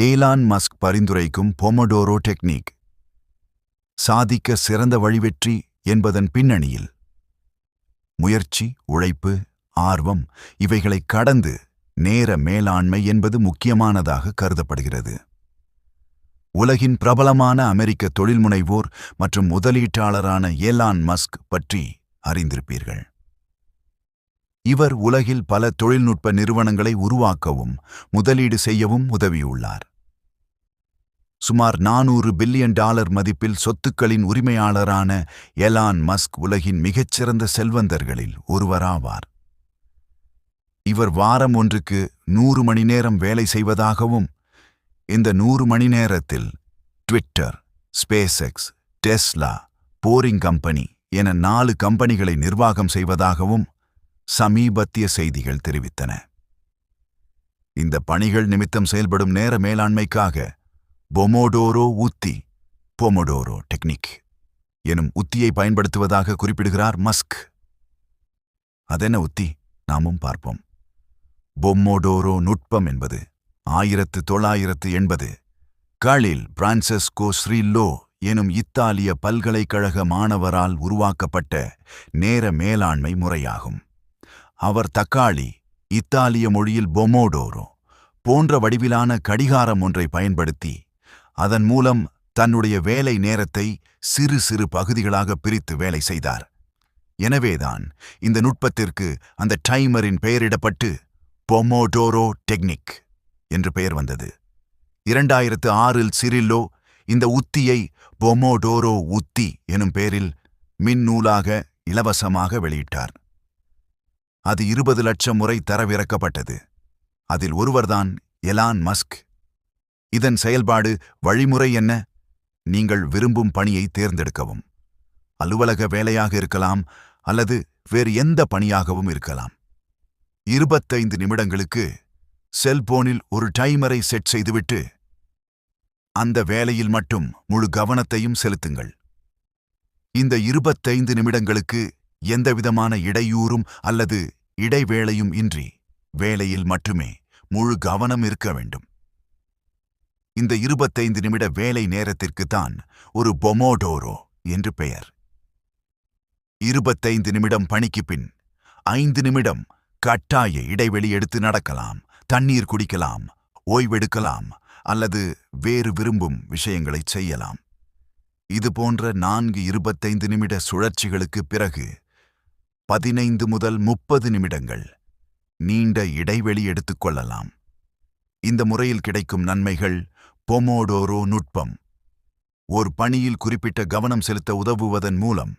Elon Musk பரிந்துரைக்கும் Pomodoro technique. சாதிக்க சிறந்த வழிவெற்றி என்பதன் பின்னணியில். முயற்சி உழைப்பு ஆர்வம் இவைகளைக் கடந்து நேர மேலாண்மை என்பது முக்கியமானதாக கருதப்படுகிறது. உலகின் பிரபலமான அமெரிக்க தொழில்முனைவோர் மற்றும் முதலீட்டாளரான ஏலான் மஸ்க் பற்றி அறிந்திருப்பீர்கள். இவர் உலகில் பல தொழில்நுட்ப நிறுவனங்களை உருவாக்கவும் முதலீடு செய்யவும் உதவியுள்ளார். சுமார் நானூறு பில்லியன் டாலர் மதிப்பில் சொத்துக்களின் உரிமையாளரான எலான் மஸ்க் உலகின் மிகச்சிறந்த செல்வந்தர்களில் ஒருவராவார். இவர் வாரம் ஒன்றுக்கு நூறு மணி நேரம் வேலை செய்வதாகவும் இந்த நூறு மணி நேரத்தில் Twitter SpaceX Tesla Boring Company என நாலு கம்பெனிகளை நிர்வாகம் செய்வதாகவும் சமீபத்திய செய்திகள் தெரிவித்தன. இந்த பணிகள் நிமித்தம் செயல்படும் நேர மேலாண்மைக்காக பொமோடோரோ உத்தி பொமோடோரோ டெக்னிக் எனும் உத்தியை பயன்படுத்துவதாக குறிப்பிடுகிறார் மஸ்க். அதென்ன உத்தி? நாமும் பார்ப்போம். பொம்மோடோரோ நுட்பம் என்பது ஆயிரத்து தொள்ளாயிரத்து எண்பது. காலில் பிரான்செஸ்கோ ஸ்ரீல்லோ எனும் இத்தாலிய பல்கலைக்கழக மாணவரால் உருவாக்கப்பட்ட நேர மேலாண்மை முறையாகும். அவர் தக்காளி இத்தாலிய மொழியில் பொமோடோரோ போன்ற வடிவிலான கடிகாரம் ஒன்றை பயன்படுத்தி அதன் மூலம் தன்னுடைய வேலை நேரத்தை சிறு சிறு பகுதிகளாக பிரித்து வேலை செய்தார். எனவேதான் இந்த நுட்பத்திற்கு அந்த டைமரின் பெயரிடப்பட்டு பொமோடோரோ டெக்னிக் என்று பெயர் வந்தது. இரண்டாயிரத்து ஆறில் சிரில்லோ இந்த உத்தியை பொமோடோரோ உத்தி எனும் பெயரில் மின்னூலாக இலவசமாக வெளியிட்டார். அது இருபது லட்சம் முறை தரவிறக்கப்பட்டது. அதில் ஒருவர்தான் எலான் மஸ்க் இதன் செயல்பாடு வழிமுறை என்ன? நீங்கள் விரும்பும் பணியை தேர்ந்தெடுக்கவும். அலுவலக வேலையாக இருக்கலாம் அல்லது வேறு எந்த பணியாகவும் இருக்கலாம். இருபத்தைந்து நிமிடங்களுக்கு செல்போனில் ஒரு டைமரை செட் செய்துவிட்டு அந்த வேலையில் மட்டும் முழு கவனத்தையும் செலுத்துங்கள். இந்த இருபத்தைந்து நிமிடங்களுக்கு எந்தவிதமான இடையூறும் அல்லது இடைவேளையும் இன்றி வேலையில் மட்டுமே முழு கவனம் இருக்க வேண்டும். இந்த இருபத்தைந்து நிமிட வேலை நேரத்திற்குத்தான் ஒரு பொமோடோரோ என்று பெயர். இருபத்தைந்து நிமிடம் பணிக்கு பின் ஐந்து நிமிடம் கட்டாய இடைவெளி எடுத்து நடக்கலாம் தண்ணீர் குடிக்கலாம் ஓய்வெடுக்கலாம் அல்லது வேறு விரும்பும் விஷயங்களைச் செய்யலாம். இது போன்ற நான்கு இருபத்தைந்து நிமிட சுழற்சிகளுக்குப் பிறகு பதினைந்து முதல் முப்பது நிமிடங்கள் நீண்ட இடைவெளி எடுத்துக்கொள்ளலாம் இந்த முறையில் கிடைக்கும் நன்மைகள் பொமோடோரோ நுட்பம் ஒரு பணியில் குறிப்பிட்ட கவனம் செலுத்த உதவுவதன் மூலம்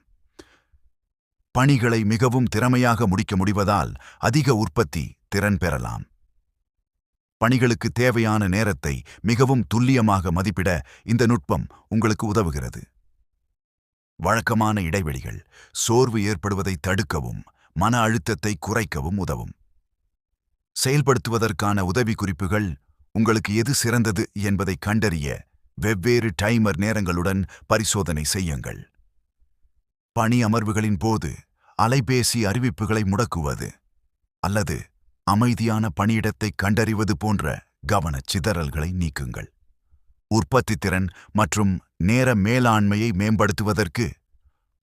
பணிகளை மிகவும் திறமையாக முடிக்க முடிவதால் அதிக உற்பத்தி திறன் பெறலாம். பணிகளுக்கு தேவையான நேரத்தை மிகவும் துல்லியமாக மதிப்பிட இந்த நுட்பம் உங்களுக்கு உதவுகிறது. வழக்கமான இடைவெளிகள் சோர்வு ஏற்படுவதை தடுக்கவும் மன அழுத்தத்தை குறைக்கவும் உதவும். செயல்படுத்துவதற்கான உதவிக்குறிப்புகள் உங்களுக்கு எது சிறந்தது என்பதை கண்டறிய வெவ்வேறு டைமர் நேரங்களுடன் பரிசோதனை செய்யுங்கள். பணி அமர்வுகளின் போது அலைபேசி அறிவிப்புகளை முடக்குவது அல்லது அமைதியான பணியிடத்தை கண்டறிவது போன்ற கவனச் சிதறல்களை நீக்குங்கள். உற்பத்தித்திறன் மற்றும் நேர மேலாண்மையை மேம்படுத்துவதற்கு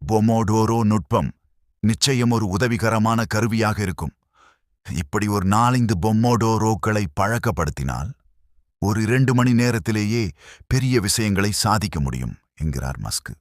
பொமோடோரோ நுட்பம் நிச்சயம் ஒரு உதவிகரமான கருவியாக இருக்கும். இப்படி ஒரு நாலைந்து பொம்மோடோரோக்களை பழக்கப்படுத்தினால் ஒரு இரண்டு மணி நேரத்திலேயே பெரிய விஷயங்களை சாதிக்க முடியும் என்கிறார் மஸ்கு.